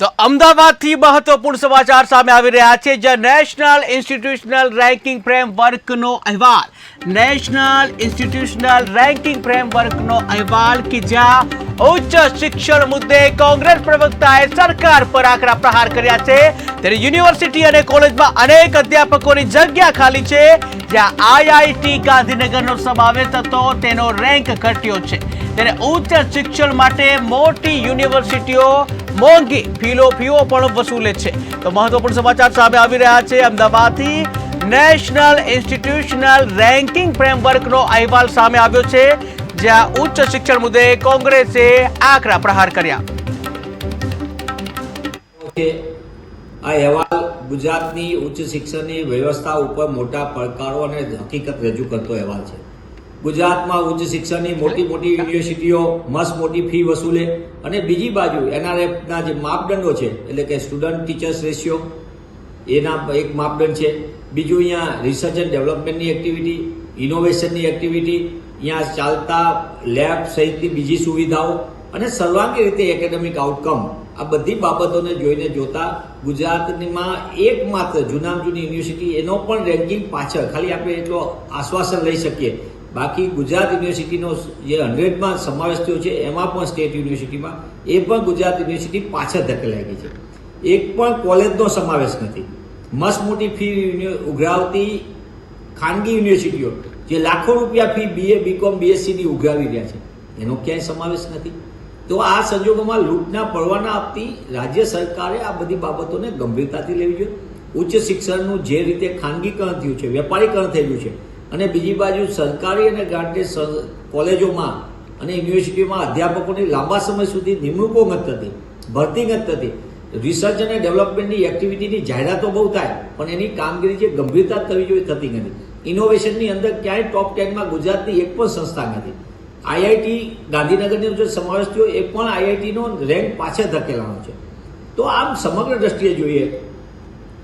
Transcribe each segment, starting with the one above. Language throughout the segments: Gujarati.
તો અમદાવાદથી મહત્વપૂર્ણ સમાચાર સામે આવી રહ્યા છે જ્યાં નેશનલ ઇન્સ્ટિટ્યુશનલ રેન્કિંગ ફ્રેમવર્કનો અહેવાલ. નેશનલ ઇન્સ્ટિટ્યુશનલ રેન્કિંગ ફ્રેમવર્કનો અહેવાલ કે જ્યાં ઉચ્ચ શિક્ષણ મુદ્દે કોંગ્રેસ પ્રવક્તાએ સરકાર પર આકરા પ્રહાર કર્યા છે. ત્યારે યુનિવર્સિટી અને કોલેજમાં અનેક અધ્યાપકોની જગ્યા ખાલી છે. જ્યાં આઈઆઈટી ગાંધીનગરનો સમાવેશ હતો તેનો રેન્ક ઘટ્યો છે. ત્યારે ઉચ્ચ શિક્ષણ માટે મોટી યુનિવર્સિટીઓ મોંઘી ફીલો ફીઓ પણ વસૂલે છે. તો મહત્વપૂર્ણ સમાચાર સામે આવી રહ્યા છે. અમદાવાદથી નેશનલ ઇન્સ્ટિટ્યુશનલ રેન્કિંગ ફ્રેમવર્કનો અહેવાલ સામે આવ્યો છે. જ્યાં ઉચ્ચ શિક્ષણ મુદ્દે કોંગ્રેસે આકરા પ્રહાર કર્યા. આ અહેવાલ ગુજરાતની ઉચ્ચ શિક્ષણની વ્યવસ્થા ઉપર મોટા પડકારો અને હકીકત રજૂ કરતો અહેવાલ છે. ગુજરાતમાં ઉચ્ચ શિક્ષણની મોટી મોટી યુનિવર્સિટીઓ, મસ્ત મોટી ફી વસૂલે. અને બીજી બાજુ એનઆરએફના જે માપદંડો છે, એટલે કે સ્ટુડન્ટ ટીચર્સ રેશિયો એના એક માપદંડ છે. બીજું અહીંયા રિસર્ચ એન્ડ ડેવલપમેન્ટની એક્ટિવિટી ઇનોવેશનની એક્ટિવિટી અહીંયા ચાલતા લેબ સહિતની બીજી સુવિધાઓ અને સર્વાંગી રીતે એકેડેમિક આઉટકમ આ બધી બાબતોને જોઈને જોતા ગુજરાતમાં એકમાત્ર જૂનામ જૂની યુનિવર્સિટી એનો પણ રેન્કિંગ પાછળ. ખાલી આપણે એટલો આશ્વાસન લઈ શકીએ. બાકી ગુજરાત યુનિવર્સિટીનો જે હંડ્રેડમાં સમાવેશ થયો છે, એમાં પણ સ્ટેટ યુનિવર્સિટીમાં, એ પણ ગુજરાત યુનિવર્સિટી પાછળ ધકેલાઈ ગઈ છે. એક પણ કોલેજનો સમાવેશ નથી. મસ્ત મોટી ફી ઉઘરાવતી ખાનગી યુનિવર્સિટીઓ, જે લાખો રૂપિયા ફી બીએ બીકોમ બીએસસીની ઉઘરાવી રહ્યા છે, એનો ક્યાંય સમાવેશ નથી. તો આ સંજોગોમાં લૂંટના પડવાના આપતી રાજ્ય સરકારે આ બધી બાબતોને ગંભીરતાથી લેવી જોઈએ. ઉચ્ચ શિક્ષણનું જે રીતે ખાનગીકરણ થયું છે, વેપારીકરણ થયેલું છે અને બીજી બાજુ સરકારી અને ગ્રાન્ટેડ કોલેજોમાં અને યુનિવર્સિટીમાં અધ્યાપકોની લાંબા સમય સુધી નિમણૂકો નથી થતી, ભરતી નથી થતી. રિસર્ચ અને ડેવલપમેન્ટની એક્ટિવિટીની જાહેરાતો બહુ થાય, પણ એની કામગીરી જે ગંભીરતા થવી જોઈએ, થતી નથી. ઇનોવેશનની અંદર ક્યાંય ટોપ ટેનમાં ગુજરાતની એક પણ સંસ્થા નથી. આઈઆઈટી ગાંધીનગરનો જે સમાવેશ થયો, એ પણ આઈઆઈટીનો રેન્ક પાછળ ધકેલાનો છે. તો આમ સમગ્ર દ્રષ્ટિએ જોઈએ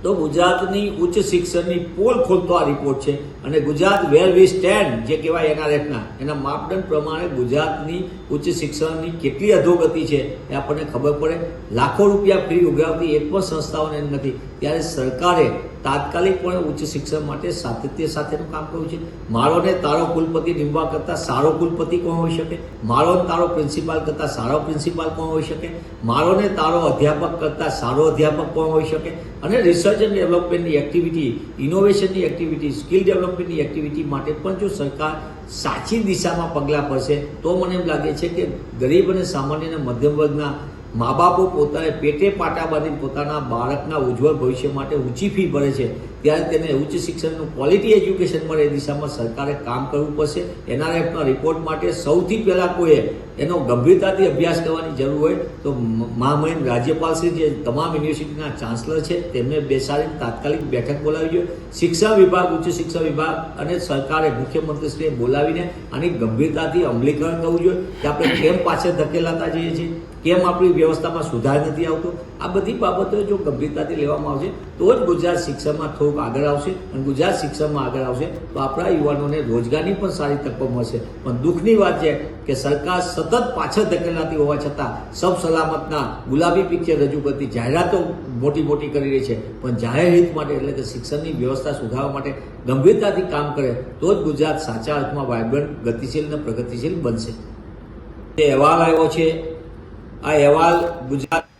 તો ગુજરાતની ઉચ્ચ શિક્ષણની પોલ ખોલતો આ રિપોર્ટ છે. અને ગુજરાત વેર વી સ્ટેન્ડ જે કહેવાય એનઆરએફના, એના માપદંડ પ્રમાણે ગુજરાતની ઉચ્ચ શિક્ષણની કેટલી અધોગતિ છે એ આપણને ખબર પડે. લાખો રૂપિયા ફ્રી ઉઘરાવતી એક પણ સંસ્થાઓને નથી. ત્યારે સરકારે તાત્કાલિક પણ ઉચ્ચ શિક્ષણ માટે સાતત્ય સાથેનું કામ કર્યું છે. મારો ને તારો કુલપતિ નિમવા કરતાં સારો કુલપતિ કોણ હોઈ શકે? મારો તારો પ્રિન્સિપાલ કરતાં સારો પ્રિન્સિપાલ કોણ હોઈ શકે? મારો ને તારો અધ્યાપક કરતાં સારો અધ્યાપક કોણ હોઈ શકે? અને રિસર્ચ એન્ડ ડેવલપમેન્ટની એક્ટિવિટી ઇનોવેશનની એક્ટિવિટી સ્કિલ ડેવલપમેન્ટની એક્ટિવિટી માટે પણ જો સરકાર સાચી દિશામાં પગલાં ભરશે, તો મને એમ લાગે છે કે ગરીબ અને સામાન્ય અને મધ્યમ વર્ગના મા બાપો પોતાને પેટે પાટા બાંધીને પોતાના બાળકના ઉજ્જવળ ભવિષ્ય માટે ઊંચી ફી ભરે છે. ત્યારે તેને ઉચ્ચ શિક્ષણનું ક્વોલિટી એજ્યુકેશન મળે એ દિશામાં સરકારે કામ કરવું પડશે. એનઆરએફના રિપોર્ટ માટે સૌથી પહેલાં કોઈએ એનો ગંભીરતાથી અભ્યાસ કરવાની જરૂર હોય તો મહામહિમ રાજ્યપાલ શ્રી જે તમામ યુનિવર્સિટીના ચાન્સલર છે, તેમને બેસાડીને તાત્કાલિક બેઠક બોલાવી જોઈએ. શિક્ષણ વિભાગ, ઉચ્ચ શિક્ષણ વિભાગ અને સરકારે મુખ્યમંત્રીશ્રીએ બોલાવીને આની ગંભીરતાથી અમલીકરણ કરવું જોઈએ. કે આપણે કેમ પાછળ ધકેલાતા જઈએ છીએ? કેમ આપણી વ્યવસ્થામાં સુધાર નથી આવતો? આ બધી બાબતો જો ગંભીરતાથી લેવામાં આવશે, તો જ ગુજરાત શિક્ષણમાં થોડુંક આગળ આવશે અને ગુજરાત શિક્ષણમાં આગળ આવશે, તો આપણા યુવાનોને રોજગારની પણ સારી તકો મળશે. પણ દુઃખની વાત છે કે સરકાર સતત પાછળ ધકેલાતી હોવા છતાં સબ સલામતના ગુલાબી પિક્ચર રજૂ કરતી જાહેરાતો મોટી મોટી કરી રહી છે. પણ જાહેર હિત માટે એટલે કે શિક્ષણની વ્યવસ્થા સુધારવા માટે ગંભીરતાથી કામ કરે, તો જ ગુજરાત સાચા અર્થમાં વાયબ્રન્ટ, ગતિશીલ અને પ્રગતિશીલ બનશે. તે અહેવાલ આવ્યો છે આ અહેવાલ ગુજરાત